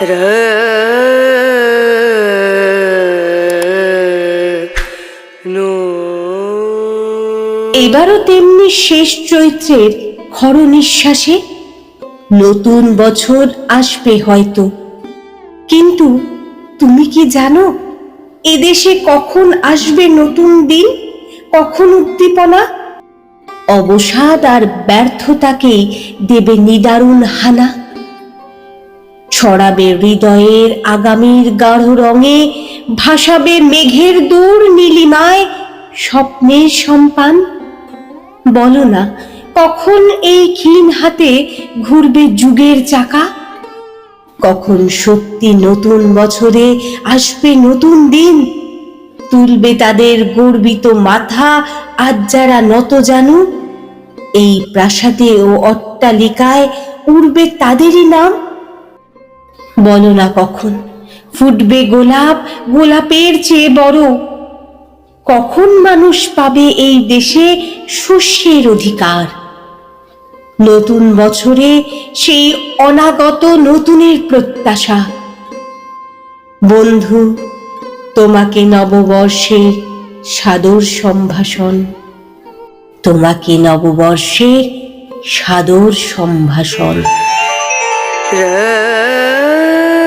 এবারও তেমনি শেষ চৈত্রের খর নিঃশ্বাসে নতুন বছর আসবে হয়তো। কিন্তু তুমি কি জানো, এদেশে কখন আসবে নতুন দিন? কখন উদ্দীপনা? অবসাদ আর ব্যর্থতাকেই দেবে নিদারুণ হানা। ছড়াবে হৃদয়ের আগামীর গাঢ় রঙে, ভাসাবে মেঘের দূর নীলিমায় স্বপ্নের সম্পান? বলো না, কখন এই ক্ষীণ হাতে ঘুরবে যুগের চাকা? কখন সত্যি নতুন বছরে আসবে নতুন দিন? তুলবে তাদের গর্বিত মাথা আজ যারা নত জানু? এই প্রাসাদে ও অট্টালিকায় উড়বে তাদেরই নাম? বলো না কখন? ফুটবে গোলাপ, গোলাপের চেয়ে বড়। কখন মানুষ পাবে এই দেশে শস্যের অধিকার? নতুন বছরে সেই অনাগত নতুনের প্রত্যাশা। বন্ধু, তোমাকে নববর্ষের সাদর সম্ভাষণ। তোমাকে নববর্ষের সাদর সম্ভাষণ। 人。